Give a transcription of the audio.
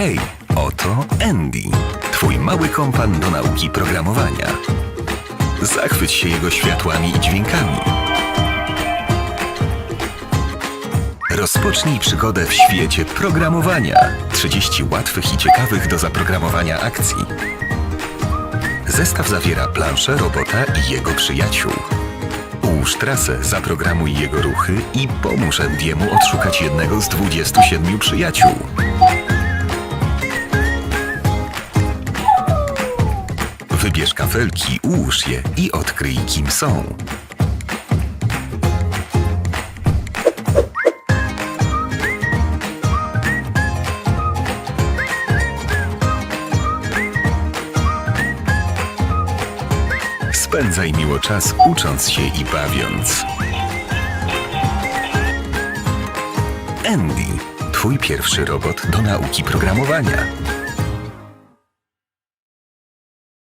Hej, oto Andy, twój mały kompan do nauki programowania. Zachwyć się jego światłami i dźwiękami. Rozpocznij przygodę w świecie programowania. 30 łatwych i ciekawych do zaprogramowania akcji. Zestaw zawiera planszę, robota i jego przyjaciół. Ułóż trasę, zaprogramuj jego ruchy i pomóż Andiemu odszukać jednego z 27 przyjaciół. Wybierz kafelki, ułóż je i odkryj kim są. Spędzaj miło czas ucząc się i bawiąc. Andy, twój pierwszy robot do nauki programowania.